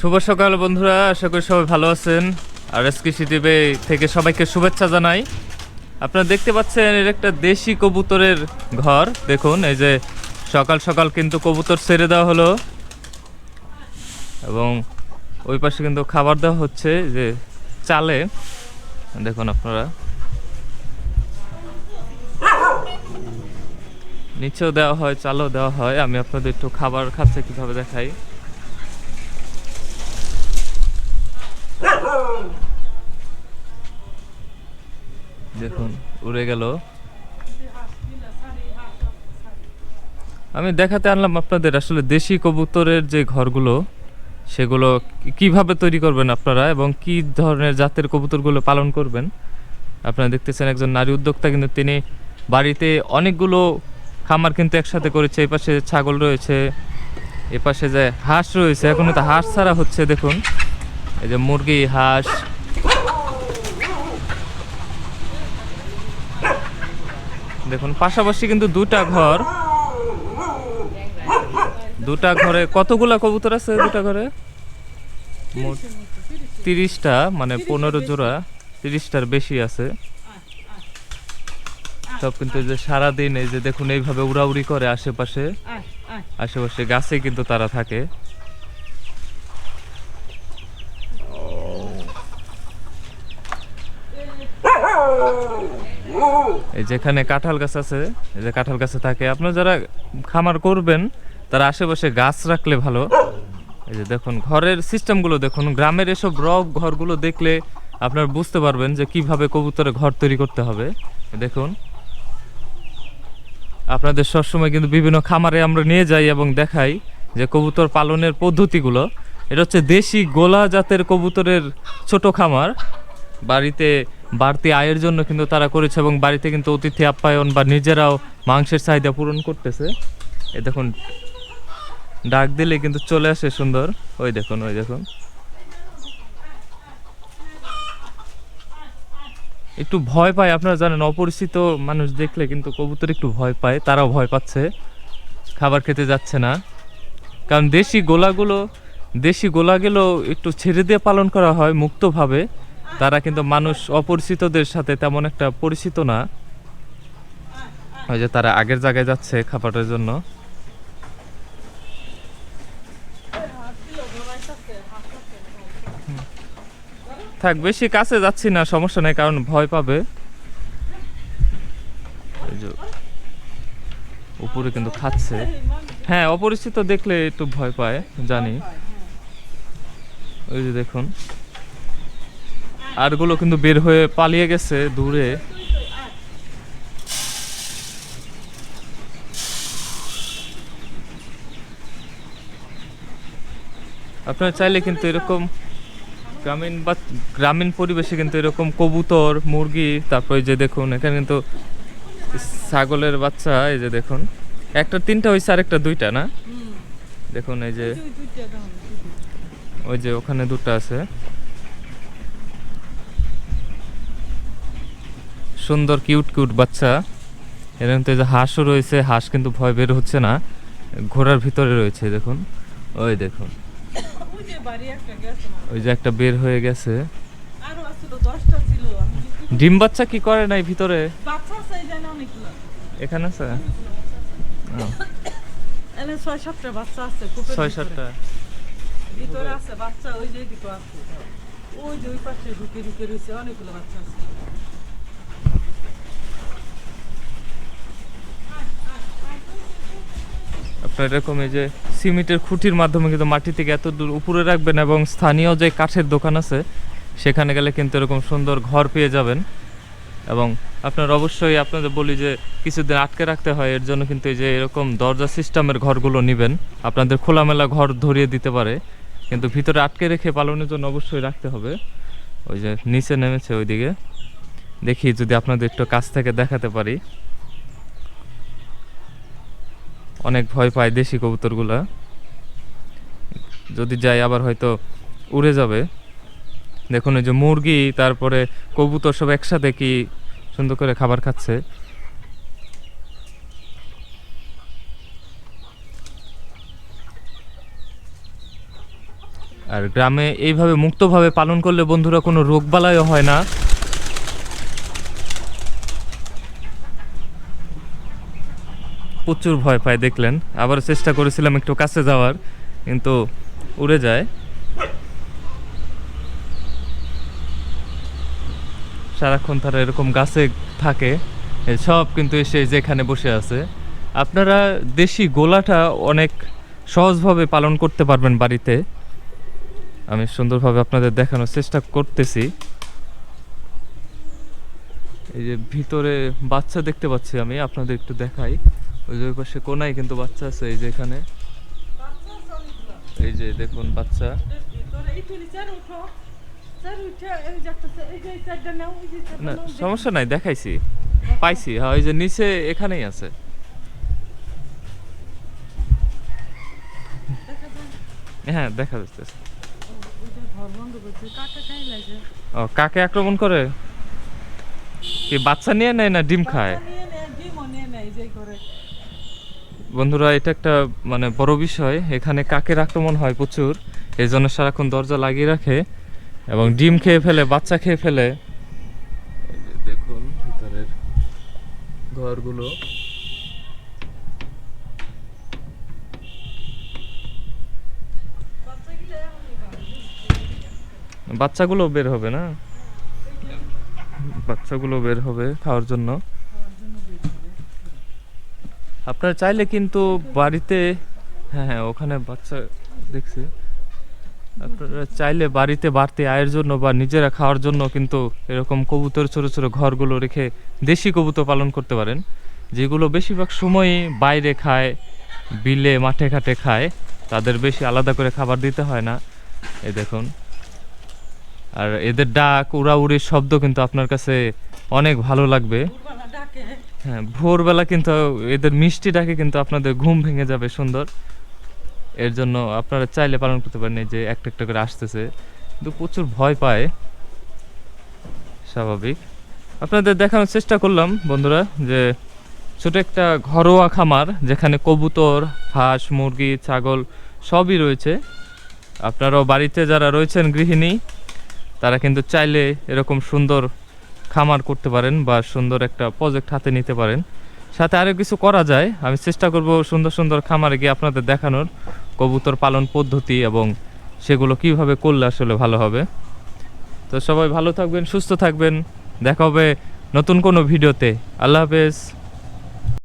শুভ সকাল বন্ধুরা, আশা করি সবাই ভালো আছেন। আর এস কৃষি টিভি থেকে সবাইকে শুভেচ্ছা জানাই। আপনারা দেখতে পাচ্ছেন, এর একটা দেশি কবুতরের ঘর। দেখুন, এই যে সকাল সকাল কিন্তু কবুতর ছেড়ে দেওয়া হলো। এবং ওই পাশে কিন্তু খাবার দেওয়া হচ্ছে যে চালে। দেখুন আপনারা। নিচেও দেওয়া হয়, চালও দেওয়া হয়। আমি আপনাদের একটু খাবার খাচ্ছে, কীভাবে দেখাই। দেখুন, উড়ে গেল। আমি দেখাতে আনলাম আপনাদের আসলে দেশি কবুতরের যে ঘরগুলো, সেগুলো কীভাবে তৈরি করবেন আপনারা এবং কি ধরনের জাতের কবুতরগুলো পালন করবেন? আপনারা দেখতেছেন একজন নারী উদ্যোক্তা, কিন্তু তিনি বাড়িতে অনেকগুলো খামার কিন্তু একসাথে করেছে। এই পাশে ছাগল রয়েছে, এ পাশে যে হাঁস রয়েছে, এখন তো হাঁস ছাড়া হচ্ছে, দেখুন। এই যে মুরগি হাঁস। দেখুন পাশাপাশি কিন্তু দুটা ঘর। দুটা ঘরে কতগুলা কবুতর আছে দুটা ঘরে? মোট তিরিশটা মানে পনেরো জোড়া তিরিশটার বেশি আছে। সব কিন্তু যে সারাদিন এই যে দেখুন এইভাবে উড়াউড়ি করে আশেপাশে। আশেপাশে গাছে কিন্তু তারা থাকে। এই যেখানে কাঁঠাল গাছ আছে, এই যে কাঁঠাল গাছে থাকে, আপনারা যারা খামার করবেন, তারা আশেপাশে গাছ রাখলে ভালো। এই যে দেখুন, ঘরের সিস্টেমগুলো দেখুন, গ্রামের এসব রক ঘরগুলো দেখলে আপনারা বুঝতে পারবেন যে কীভাবে কবুতরের ঘর তৈরি করতে হবে। দেখুন, আপনাদের সবসময় কিন্তু বিভিন্ন খামারে আমরা নিয়ে যাই এবং দেখাই যে কবুতর পালনের পদ্ধতিগুলো। এটা হচ্ছে দেশি গোলা জাতের কবুতরের ছোট খামার। বাড়িতে বাড়তি আয়ের জন্য কিন্তু তারা করেছে এবং বাড়িতে কিন্তু অতিথি আপ্যায়ন বা নিজেরাও মাংসের চাহিদা পূরণ করতেছে। এ দেখুন, ডাক দিলে কিন্তু চলে আসে সুন্দর। ওই দেখুন ওই দেখুন। একটু ভয় পায়, আপনারা জানেন, অপরিচিত মানুষ দেখলে কিন্তু কবুতর একটু ভয় পায়, তারাও ভয় পাচ্ছে। খাবার খেতে যাচ্ছে না। কারণ দেশি গোলাগুলো দেশি গোলাগুলো একটু ছেড়ে দিয়ে পালন করা হয় মুক্তভাবে। তারা কিন্তু মানুষ অপরিচিতদের সাথে তেমন একটা পরিচিত না। ওই যে তারা আগের জায়গায় যাচ্ছে খাবারের জন্য। থাক, বেশি কাছে যাচ্ছি না, সমস্যা নেই, কারণ ভয় পাবে। উপরে কিন্তু খাচ্ছে। হ্যাঁ অপরিচিত দেখলে একটু ভয় পায়, জানি। ওই যে দেখুন। আরগুলো কিন্তু বের হয়ে পালিয়ে গেছে দূরে। আপনারা চাইলে কিন্তু এরকম গ্রামীণ বা গ্রামীণ পরিবেশে কিন্তু এরকম কবুতর মুরগি তারপরে যে দেখুন এখানে কিন্তু ছাগলের বাচ্চা এই যে দেখুন। একটা তিনটা হয়েছে আরেকটা দুইটা না? দেখুন এই যে ওই যে ওখানে দুটো আছে। সুন্দর কিউট কিউট বাচ্চা। এরকম তো যে হাঁসও রয়েছে হাঁস কিন্তু ভয় বের হচ্ছে না। ঘোড়ার ভিতরে রয়েছে দেখুন। ওই দেখুন। ওই যে একটা বের হয়ে গেছে। ডিম বাচ্চা কি করে নাই ভিতরে? এখানে আছে? ছয় সাতটা বাচ্চা আছে ছয় সাতটা। ভিতরে আছে বাচ্চা ওই যে দিকে আছে। ওই যে ওই পাশে ঢুকে ঢুকে রয়েছে অনেকগুলো বাচ্চা আছে। আপনার এরকম এই যে সিমেন্টের খুঁটির মাধ্যমে কিন্তু মাটি থেকে এত দূর উপরে রাখবেন এবং স্থানীয় যে কাঠের দোকান আছে, সেখানে গেলে কিন্তু এরকম সুন্দর ঘর পেয়ে যাবেন। এবং আপনার অবশ্যই আপনাদের বলি যে কিছুদিন আটকে রাখতে হয়, এর জন্য কিন্তু এই যে এরকম দরজা সিস্টেমের ঘরগুলো নেবেন। আপনাদের খোলামেলা ঘর ধরিয়ে দিতে পারে, কিন্তু ভিতরে আটকে রেখে পালনের জন্য অবশ্যই রাখতে হবে। ওই যে নিচে নেমেছে ওইদিকে। দেখি যদি আপনাদের একটু কাছ থেকে দেখাতে পারি। অনেক ভয় পায় দেশি কবুতরগুলা। যদি যাই আবার হয়তো উড়ে যাবে। দেখুন এই যে মুরগি, তারপরে কবুতর সব একসাথে কি সুন্দর করে খাবার খাচ্ছে। আর গ্রামে এইভাবে মুক্তভাবে পালন করলে বন্ধুরা কোনো রোগবালাইও হয় না। প্রচুর ভয় পায়, দেখলেন। আবার চেষ্টা করেছিলাম একটু কাছে যাওয়ার, কিন্তু উড়ে যায়। সারাক্ষণ তারা এরকম গাছে থাকে সব কিন্তু এসে যেখানে বসে আছে। আপনারা দেশি গোলাটা অনেক সহজভাবে পালন করতে পারবেন বাড়িতে। আমি সুন্দরভাবে আপনাদের দেখানোর চেষ্টা করতেছি। এই যে ভিতরে বাচ্চা দেখতে পাচ্ছি আমি, আপনাদের একটু দেখাই। ওই যে পাশে কোনায় কিন্তু বাচ্চা আছে, এই যে এখানে। এই যে দেখুন বাচ্চা। না, সমস্যা নাই, দেখাইছি। পাইছি হ্যাঁ ওই যে নিচে এখানেই আছে। হ্যাঁ দেখা যাচ্ছে। ও, কাকে আক্রমণ করে? কি বাচ্চা নিয়ে নেয় না ডিম খায়। বন্ধুরা এটা একটা মানে বড় বিষয়। এখানে কাকের আক্রমণ হয় প্রচুর। এই জন্য সারাক্ষণ দরজা লাগিয়ে রাখে এবং ডিম খেয়ে ফেলে বাচ্চা খেয়ে ফেলে। দেখুন ভিতরের ঘরগুলো। বাচ্চাগুলো বের হবে না? বাচ্চাগুলো বের হবে খাওয়ার জন্য। আপনারা চাইলে কিন্তু বাড়িতে হ্যাঁ হ্যাঁ ওখানে বাচ্চা দেখছি। আপনারা চাইলে বাড়িতে বাড়তি আয়ের জন্য বা নিজেরা খাওয়ার জন্য কিন্তু এরকম কবুতর, ছোট ছোট ঘরগুলো রেখে দেশি কবুতর পালন করতে পারেন, যেগুলো বেশিরভাগ সময়ই বাইরে খায়, বিলে, মাঠে, ঘাটে খায়। তাদের বেশি আলাদা করে খাবার দিতে হয় না। এই দেখুন। আর এদের ডাক উড়াউড়ির শব্দ কিন্তু আপনার কাছে অনেক ভালো লাগবে। হ্যাঁ ভোরবেলা কিন্তু এদের মিষ্টি ডাকে কিন্তু আপনাদের ঘুম ভেঙে যাবে সুন্দর। এর জন্য আপনারা চাইলে পালন করতে পারেন যে একটা একটা করে আসতেছে। কিন্তু প্রচুর ভয় পায়। স্বাভাবিক। আপনাদের দেখানোর চেষ্টা করলাম বন্ধুরা যে ছোট একটা ঘরোয়া খামার যেখানে কবুতর হাঁস মুরগি ছাগল সবই রয়েছে। আপনারাও বাড়িতে যারা রয়েছেন গৃহিণী তারা কিন্তু চাইলে এরকম সুন্দর খামার করতে পারেন বা সুন্দর একটা প্রজেক্ট হাতে নিতে পারেন। সাথে আরও কিছু করা যায়। আমি চেষ্টা করব সুন্দর সুন্দর খামারে গিয়ে আপনাদের দেখানোর কবুতর পালন পদ্ধতি এবং সেগুলো কীভাবে করলে আসলে ভালো হবে। তো সবাই ভালো থাকবেন, সুস্থ থাকবেন। দেখা হবে নতুন কোনো ভিডিওতে। আল্লাহ হাফেজ।